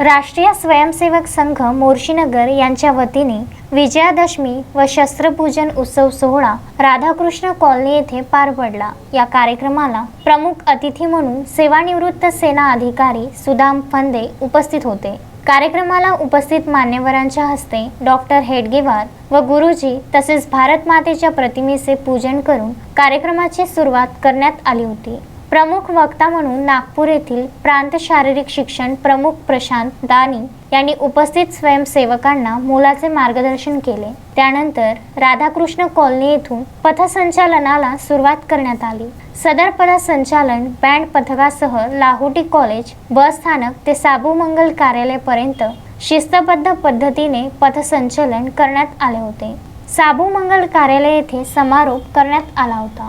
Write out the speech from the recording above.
राष्ट्रीय स्वयंसेवक संघ मोर्शीनगर यांच्या वतीने विजयादशमी व शस्त्रपूजन उत्सव सोहळा राधाकृष्ण कॉलनी येथे पार पडला. या कार्यक्रमाला प्रमुख अतिथी म्हणून सेवानिवृत्त सेना अधिकारी सुदाम फंदे उपस्थित होते. कार्यक्रमाला उपस्थित मान्यवरांच्या हस्ते डॉक्टर हेडगेवार व गुरुजी तसेच भारत मातेच्या प्रतिमेचे पूजन करून कार्यक्रमाची सुरुवात करण्यात आली होती. प्रमुख वक्ता म्हणून नागपूर येथील प्रांत शारीरिक शिक्षण प्रमुख प्रशांत दानी यांनी उपस्थित स्वयंसेवकांना मोलाचे मार्गदर्शन केले. त्यानंतर राधाकृष्ण कॉलनी येथून पथसंचालनाला सुरुवात करण्यात आली. सदर पथसंचालन बँड पथकासह लाहोटी कॉलेज बस स्थानक ते साबू मंगल कार्यालयापर्यंत शिस्तबद्ध पद्धतीने पथसंचलन करण्यात आले होते. साबू मंगल कार्यालय येथे समारोप करण्यात आला होता.